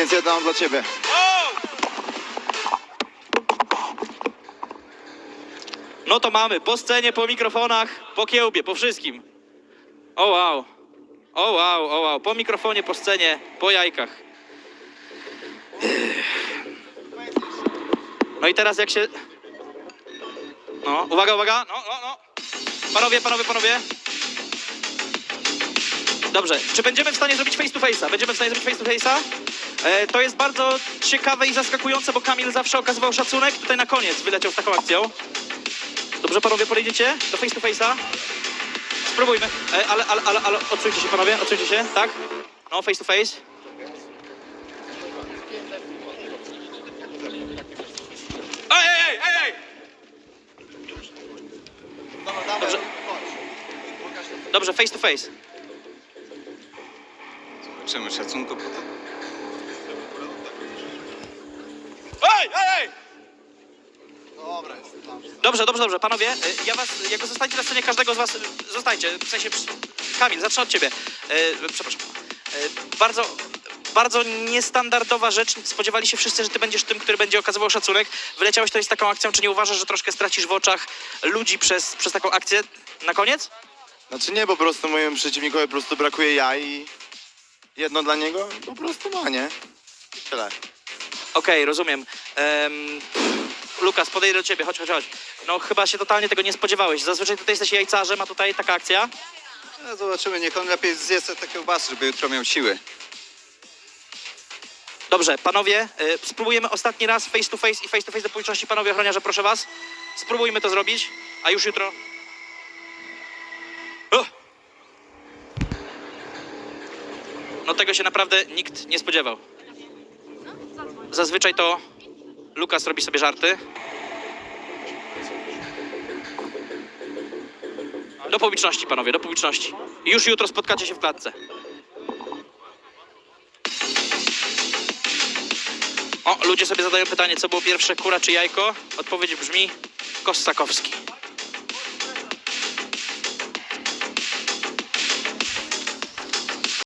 Więc jedno mam dla ciebie. No to mamy, po scenie, po mikrofonach, po kiełbie, po wszystkim. O wow. O wow, o wow. Po mikrofonie, po scenie, po jajkach. No i teraz jak się... No, uwaga, uwaga. No, no, no. Panowie, panowie, panowie. Dobrze, czy będziemy w stanie zrobić face to face'a? Będziemy w stanie zrobić face to face'a? E, to jest bardzo ciekawe i zaskakujące, bo Kamil zawsze okazywał szacunek. Tutaj na koniec wyleciał z taką akcją. Dobrze, panowie, podejdziecie do face to face'a? Spróbujmy. E, ale, ale, ale, ale, odsuńcie się, panowie, odsuńcie się, tak? No, face to face. Ej, ej, ej, ej! Dobrze. Dobrze, face to face. Zobaczymy szacunku po to. Ej, ej, ej! Dobra, jest. Dobrze, dobrze, dobrze. Panowie, y, ja was, jak zostańcie na scenie, każdego z was, y, zostańcie, w sensie, przy- Kamil, zacznę od ciebie. Y, Przepraszam. Y, Bardzo, bardzo niestandardowa rzecz. Spodziewali się wszyscy, że ty będziesz tym, który będzie okazywał szacunek. Wyleciałeś tutaj z taką akcją, czy nie uważasz, że troszkę stracisz w oczach ludzi przez, przez taką akcję? Na koniec? Znaczy nie, po prostu mojemu przeciwnikowi po prostu brakuje jaj i jedno dla niego po prostu ma, nie? Tyle. Okej, rozumiem. Em, Lukas, podejdę do ciebie, chodź, chodź, chodź. No chyba się totalnie tego nie spodziewałeś. Zazwyczaj tutaj jesteś jajcarzem, a tutaj taka akcja. No, zobaczymy, niech on lepiej zje sobie te kiełbasy, żeby jutro miał siły. Dobrze, panowie, y, spróbujemy ostatni raz face to face i face to face do publiczności. Panowie ochroniarze, proszę was. Spróbujmy to zrobić, a już jutro... O! No tego się naprawdę nikt nie spodziewał. Zazwyczaj to Lukas robi sobie żarty. Do publiczności, panowie, do publiczności. Już jutro spotkacie się w klatce. O, ludzie sobie zadają pytanie, co było pierwsze, kura czy jajko? Odpowiedź brzmi Kossakowski.